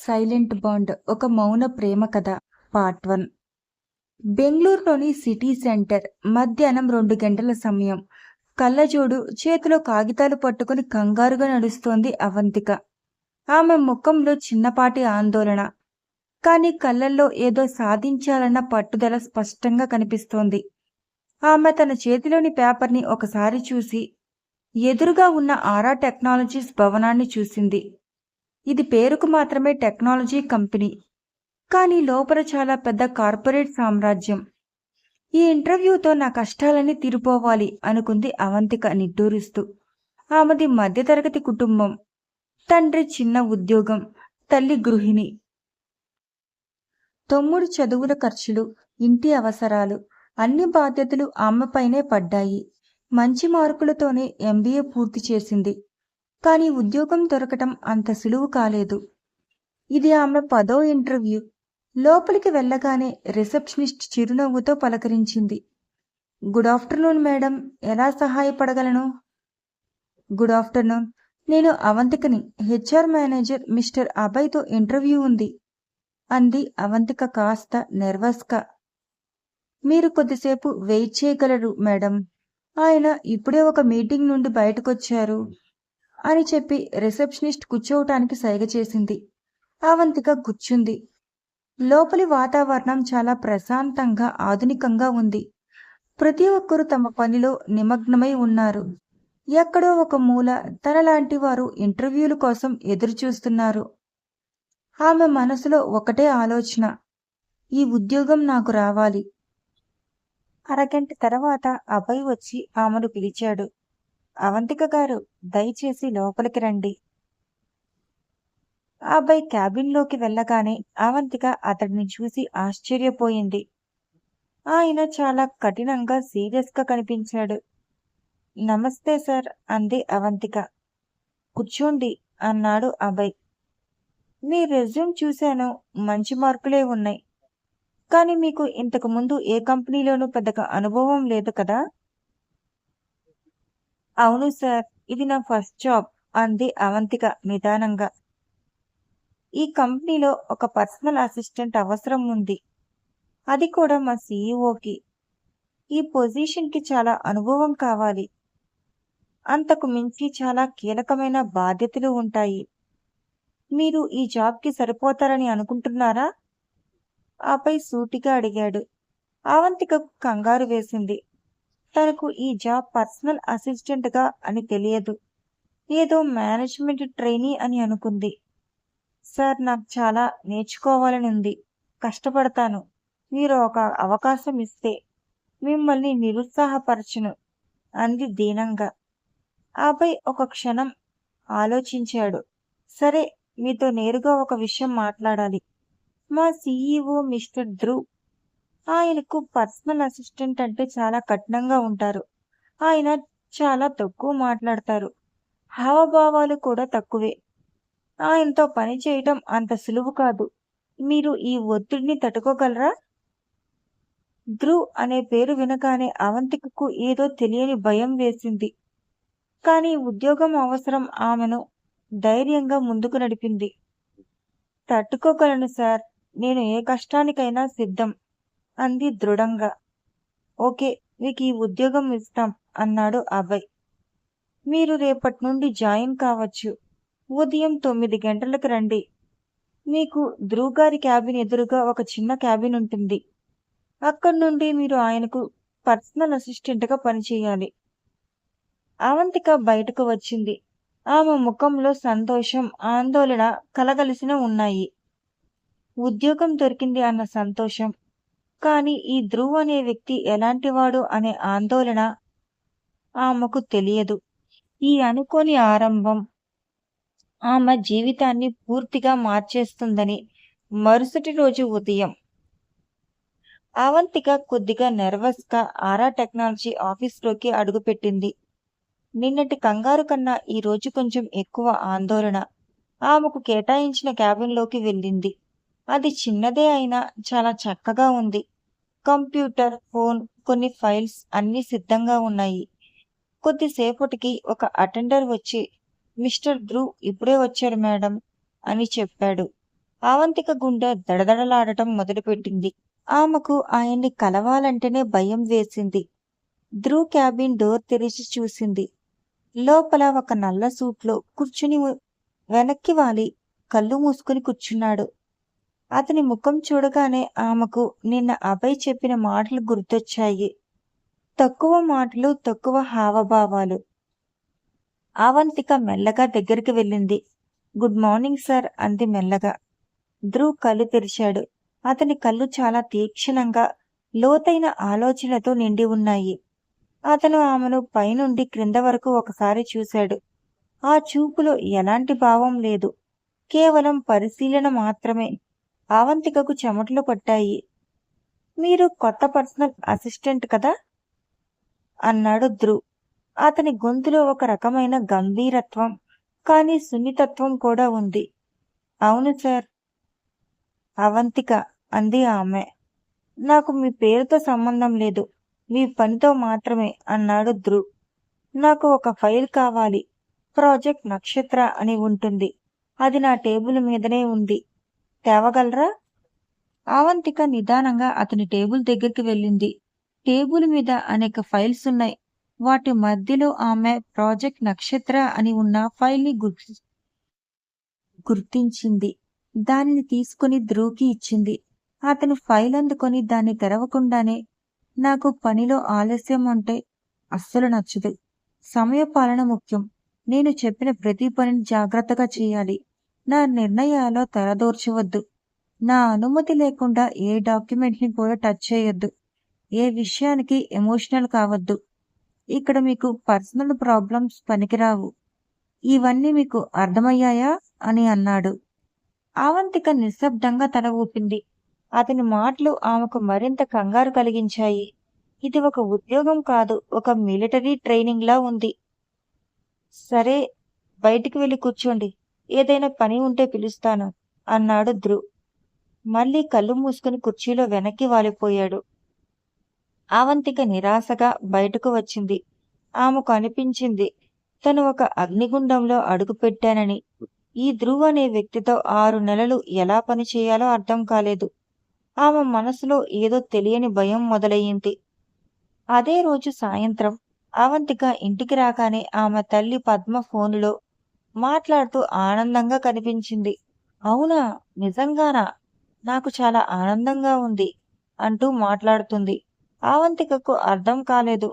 Silent bond ఒక మౌన ప్రేమ కథ పార్ట్ వన్. బెంగళూరులోని సిటీ సెంటర్ మధ్యాహ్నం రెండు గంటల సమయం. కళ్ళజోడు చేతిలో కాగితాలు పట్టుకుని కంగారుగా నడుస్తోంది అవంతిక. ఆమె ముఖంలో చిన్నపాటి ఆందోళన. కానీ కళ్ళల్లో ఏదో సాధించాలన్న పట్టుదల స్పష్టంగా కనిపిస్తోంది. ఆమె తన చేతిలోని పేపర్ని ఒకసారి చూసి ఎదురుగా ఉన్న ఆరా టెక్నాలజీస్ భవనాన్ని చూసింది. ఇది పేరుకు మాత్రమే టెక్నాలజీ కంపెనీ. కానీ లోపల చాలా పెద్ద కార్పొరేట్ సామ్రాజ్యం. ఈ ఇంటర్వ్యూతో నా కష్టాలన్నీ తీరిపోవాలి అనుకుంది అవంతిక నిట్టూరిస్తూ. ఆమెది మధ్యతరగతి కుటుంబం. తండ్రి చిన్న ఉద్యోగం. తల్లి గృహిణి. తమ్ముడు చదువుల ఖర్చులు ఇంటి అవసరాలు అన్ని బాధ్యతలు ఆమెపైనే పడ్డాయి. మంచి మార్కులతోనే ఎంబీఏ పూర్తి చేసింది. కానీ ఉద్యోగం దొరకటం అంత సులువు కాలేదు. ఇది ఆమె పదో ఇంటర్వ్యూ. లోపలికి వెళ్ళగానే రిసెప్షనిస్ట్ చిరునవ్వుతో పలకరించింది. Good afternoon madam. ఎలా సహాయపడగలను? Good afternoon. నేను అవంతికని. హెచ్ఆర్ మేనేజర్ మిస్టర్ అభయ్తో ఇంటర్వ్యూ ఉంది అంది అవంతిక కాస్త నెర్వస్గా. మీరు కొద్దిసేపు వెయిట్ చేయగలరు మేడం. ఆయన ఇప్పుడే ఒక మీటింగ్ నుండి బయటకొచ్చారు. అని చెప్పి రిసెప్షనిస్ట్ కూర్చోవటానికి సైగ చేసింది. అవంతిక కూర్చుంది. లోపలి వాతావరణం చాలా ప్రశాంతంగా ఆధునికంగా ఉంది. ప్రతి ఒక్కరూ తమ పనిలో నిమగ్నమై ఉన్నారు. ఎక్కడో ఒక మూల తనలాంటి వారు ఇంటర్వ్యూల కోసం ఎదురుచూస్తున్నారు. ఆమె మనసులో ఒకటే ఆలోచన ఈ ఉద్యోగం నాకు రావాలి. అరగంట తర్వాత అభయ్ వచ్చి ఆమెను పిలిచాడు. అవంతిక గారు దయచేసి లోపలికి రండి. అబ్బాయి క్యాబిన్లోకి వెళ్ళగానే అవంతిక అతడిని చూసి ఆశ్చర్యపోయింది. ఆయన చాలా కఠినంగా సీరియస్గా కనిపించాడు. నమస్తే సార్ అంది అవంతిక. కూర్చోండి అన్నాడు అభయ్ మీ రెజ్యూమ్ చూశాను మంచి మార్కులే ఉన్నాయి. కానీ మీకు ఇంతకు ముందు ఏ కంపెనీలోనూ పెద్దగా అనుభవం లేదు కదా? అవును సార్ ఇది నా ఫస్ట్ జాబ్ అంది అవంతిక నిదానంగా. ఈ కంపెనీలో ఒక పర్సనల్ అసిస్టెంట్ అవసరం ఉంది. అది కూడా మా సీఈఓకి ఈ పొజిషన్కి చాలా అనుభవం కావాలి. అంతకు మించి చాలా కీలకమైన బాధ్యతలు ఉంటాయి. మీరు ఈ జాబ్కి సరిపోతారని అనుకుంటున్నారా? ఆపై సూటిగా అడిగాడు. అవంతికకు కంగారు వేసింది. తనకు ఈ జాబ్ పర్సనల్ అసిస్టెంట్గా అని తెలియదు. ఏదో మేనేజ్మెంట్ ట్రైనీ అని అనుకుంది. సార్ నాకు చాలా నేర్చుకోవాలని ఉంది కష్టపడతాను. మీరు ఒక అవకాశం ఇస్తే మిమ్మల్ని నిరుత్సాహపరచును అంది దీనంగా. ఆపై ఒక క్షణం ఆలోచించాడు. సరే మీతో నేరుగా ఒక విషయం మాట్లాడాలి. మా సీఈఓ మిస్టర్ ధ్రువ్ ఆయనకు పర్సనల్ అసిస్టెంట్ అంటే చాలా కఠినంగా ఉంటారు. ఆయన చాలా తక్కువ మాట్లాడతారు. హావభావాలు కూడా తక్కువే. ఆయనతో పని చేయటం అంత సులువు కాదు. మీరు ఈ ఒత్తిడిని తట్టుకోగలరా? ధ్రువ్ అనే పేరు వినగానే అవంతికకు ఏదో తెలియని భయం వేసింది. కానీ ఉద్యోగం అవసరం ఆమెను ధైర్యంగా ముందుకు నడిపింది. తట్టుకోగలను సార్. నేను ఏ కష్టానికైనా సిద్ధం. అంది దృఢంగా. ఓకే మీకు ఈ ఉద్యోగం ఇస్తాం అన్నాడు అభయ్. మీరు రేపటి నుండి జాయిన్ కావచ్చు. ఉదయం తొమ్మిది గంటలకు రండి. మీకు ధ్రువ్ గారి క్యాబిన్ ఎదురుగా ఒక చిన్న క్యాబిన్ ఉంటుంది. అక్కడి నుండి మీరు ఆయనకు పర్సనల్ అసిస్టెంట్గా పనిచేయాలి. అవంతిక బయటకు వచ్చింది. ఆమె ముఖంలో సంతోషం ఆందోళన కలగలిసిన ఉన్నాయి. ఉద్యోగం దొరికింది అన్న సంతోషం. కానీ ఈ ధ్రువ్ అనే వ్యక్తి ఎలాంటివాడు అనే ఆందోళన ఆమెకు తెలియదు. ఈ అనుకోని ఆరంభం ఆమె జీవితాన్ని పూర్తిగా మార్చేస్తుందని మరుసటి రోజు ఉదయం అవంతిక కొద్దిగా నెర్వస్గా ఆరా టెక్నాలజీ ఆఫీస్లోకి అడుగుపెట్టింది. నిన్నటి కంగారు కన్నా ఈ రోజు కొంచెం ఎక్కువ ఆందోళన. ఆమెకు కేటాయించిన క్యాబిన్లోకి వెళ్ళింది. అది చిన్నదే అయినా చాలా చక్కగా ఉంది. కంప్యూటర్ ఫోన్ కొన్ని ఫైల్స్ అన్నీ సిద్ధంగా ఉన్నాయి. కొద్దిసేపటికి ఒక అటెండర్ వచ్చి మిస్టర్ ధ్రువ్ ఇప్పుడే వచ్చారు మేడం అని చెప్పాడు. అవంతిక గుండె దడదడలాడటం మొదలుపెట్టింది. ఆమెకు ఆయన్ని కలవాలంటేనే భయం వేసింది. ధ్రువ్ క్యాబిన్ డోర్ తెరిచి చూసింది. లోపల ఒక నల్ల సూట్లో కూర్చుని వెనక్కి వాలి కళ్ళు మూసుకుని కూర్చున్నాడు. అతని ముఖం చూడగానే ఆమెకు నిన్న అభయ్ చెప్పిన మాటలు గుర్తొచ్చాయి. తక్కువ మాటలు తక్కువ హావభావాలు. అవంతిక మెల్లగా దగ్గరికి వెళ్ళింది. గుడ్ మార్నింగ్ సార్ అంది మెల్లగా. ధ్రువ్ కళ్ళు తెరిచాడు. అతని కళ్ళు చాలా తీక్షణంగా లోతైన ఆలోచనలతో నిండి ఉన్నాయి. అతను ఆమెను పైనుండి క్రింద వరకు ఒకసారి చూశాడు. ఆ చూపులో ఎలాంటి భావం లేదు. కేవలం పరిశీలన మాత్రమే. అవంతికకు చెమటలు పట్టాయి. మీరు కొత్త పర్సనల్ అసిస్టెంట్ కదా? అన్నాడు ధ్రువ్. అతని గొంతులో ఒక రకమైన గంభీరత్వం కానీ సున్నితత్వం కూడా ఉంది. అవును సార్. అవంతిక అంది ఆమె. నాకు మీ పేరుతో సంబంధం లేదు. మీ పనితో మాత్రమే అన్నాడు ధ్రువ్. నాకు ఒక ఫైల్ కావాలి. ప్రాజెక్ట్ నక్షత్ర అని ఉంటుంది. అది నా టేబుల్ మీదనే ఉంది. తేవగలరా? అవంతిక నిదానంగా అతని టేబుల్ దగ్గరికి వెళ్ళింది. టేబుల్ మీద అనేక ఫైల్స్ ఉన్నాయి. వాటి మధ్యలో ఆమె ప్రాజెక్ట్ నక్షత్ర అని ఉన్న ఫైల్ని గుర్తించింది. దానిని తీసుకుని ధ్రువుకి ఇచ్చింది. అతను ఫైల్ అందుకొని దాన్ని తెరవకుండానే నాకు పనిలో ఆలస్యం అంటే అస్సలు నచ్చదు. సమయపాలన ముఖ్యం. నేను చెప్పిన ప్రతి పనిని జాగ్రత్తగా చేయాలి. నా నిర్ణయాల్లో తలదూర్చవద్దు. నా అనుమతి లేకుండా ఏ డాక్యుమెంట్ని కూడా టచ్ చేయొద్దు. ఏ విషయానికి ఎమోషనల్ కావద్దు. ఇక్కడ మీకు పర్సనల్ ప్రాబ్లమ్స్ పనికిరావు. ఇవన్నీ మీకు అర్థమయ్యాయా అని అన్నాడు. ఆవంతిక నిశ్శబ్దంగా తల ఊపింది. అతని మాటలు ఆమెకు మరింత కంగారు కలిగించాయి. ఇది ఒక ఉద్యోగం కాదు ఒక మిలిటరీ ట్రైనింగ్లా ఉంది. సరే బయటికి వెళ్ళి కూర్చోండి. ఏదైనా పని ఉంటే పిలుస్తాను అన్నాడు ధ్రువ్ మళ్ళీ కళ్ళు మూసుకుని కుర్చీలో వెనక్కి వాలిపోయాడు. ఆవంతిక నిరాశగా బయటకు వచ్చింది. ఆమెకు అనిపించింది తను ఒక అగ్నిగుండంలో అడుగుపెట్టానని ఈ ధ్రువ్ అనే వ్యక్తితో ఆరు నెలలు ఎలా పని చేయాలో అర్థం కాలేదు. ఆమె మనసులో ఏదో తెలియని భయం మొదలయ్యింది. అదే రోజు సాయంత్రం అవంతిక ఇంటికి రాగానే ఆమె తల్లి పద్మ ఫోనులో మాట్లాడుతూ ఆనందంగా కనిపించింది. అవునా నిజంగానా? నాకు చాలా ఆనందంగా ఉంది అంటూ మాట్లాడుతుంది. అవంతికకు అర్థం కాలేదు.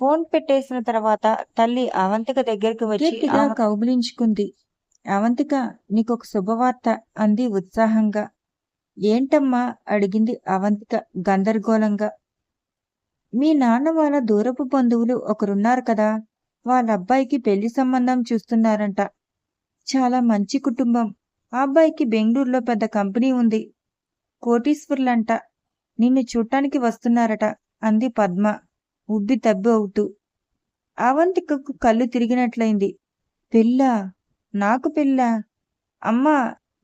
ఫోన్ పెట్టేసిన తర్వాత తల్లి అవంతిక దగ్గరికి వచ్చి కౌగులించుకుంది. అవంతిక నీకొక శుభవార్త అంది ఉత్సాహంగా. ఏంటమ్మా? అడిగింది అవంతిక గందరగోళంగా. మీ నాన్న వాళ్ళ దూరపు బంధువులు ఒకరున్నారు కదా వాళ్ళ అబ్బాయికి పెళ్ళి సంబంధం చూస్తున్నారంట. చాలా మంచి కుటుంబం. ఆ అబ్బాయికి బెంగళూరులో పెద్ద కంపెనీ ఉంది. కోటీశ్వర్లంట. నిన్ను చూడటానికి వస్తున్నారట అంది పద్మ. ఉబ్బి తబ్బి అవుతూ. అవంతికకు కళ్ళు తిరిగినట్లయింది. పెళ్ళ? నాకు పెళ్ళా? అమ్మా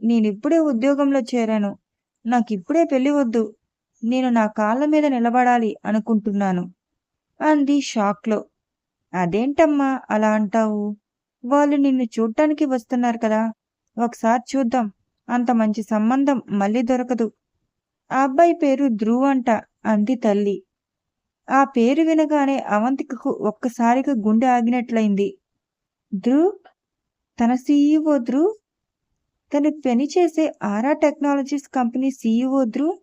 నేనిప్పుడే ఉద్యోగంలో చేరాను. నాకిప్పుడే పెళ్ళి వద్దు. నేను నా కాళ్ళ మీద నిలబడాలి అనుకుంటున్నాను. అంది షాక్లో. అదేంటమ్మా అలా అంటావు? వాళ్ళు నిన్ను చూడటానికి వస్తున్నారు కదా. ఒకసారి చూద్దాం. అంత మంచి సంబంధం మళ్ళీ దొరకదు. ఆ అబ్బాయి పేరు ధ్రువ్ అంట అంది తల్లి. ఆ పేరు వినగానే అవంతికకు ఒక్కసారిగా గుండె ఆగినట్లయింది. ధ్రువ్? తన సీఈఓ ధ్రువ్? తను పనిచేసే Aura technologies company CEO Dhruv?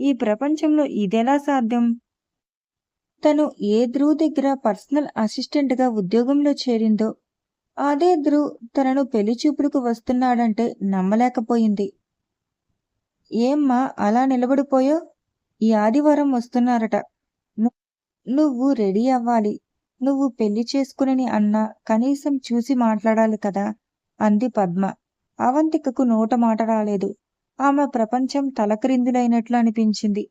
ఈ ప్రపంచంలో ఇదెలా సాధ్యం? తను ఏ ధ్రువ్ దగ్గర పర్సనల్ అసిస్టెంట్గా ఉద్యోగంలో చేరిందో అదే ధ్రువ్ తనను పెళ్ళి చూపులకు వస్తున్నాడంటే నమ్మలేకపోయింది. ఏమ్మా అలా నిలబడిపోయో? ఈ ఆదివారం వస్తున్నారట. నువ్వు రెడీ అవ్వాలి. నువ్వు పెళ్ళి చేసుకుని అన్నా కనీసం చూసి మాట్లాడాలి కదా అంది పద్మ. అవంతికకు నోట మాట రాలేదు. ఆమె ప్రపంచం తలక్రిందులైనట్లు అనిపించింది.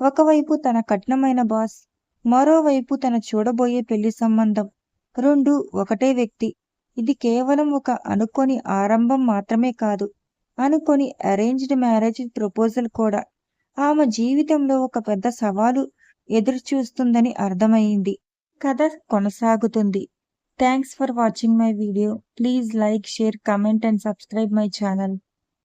ఒకవైపు తన కఠినమైన బాస్ మరోవైపు తన చూడబోయే పెళ్ళి సంబంధం. రెండు ఒకటే వ్యక్తి. ఇది కేవలం ఒక అనుకోని ఆరంభం మాత్రమే కాదు. అనుకొని అరేంజ్డ్ మ్యారేజ్ ప్రపోజల్ కూడా. ఆమె జీవితంలో ఒక పెద్ద సవాలు ఎదురుచూస్తుందని అర్థమైంది. కథ కొనసాగుతుంది. Thanks for watching my video please like share comment and subscribe my channel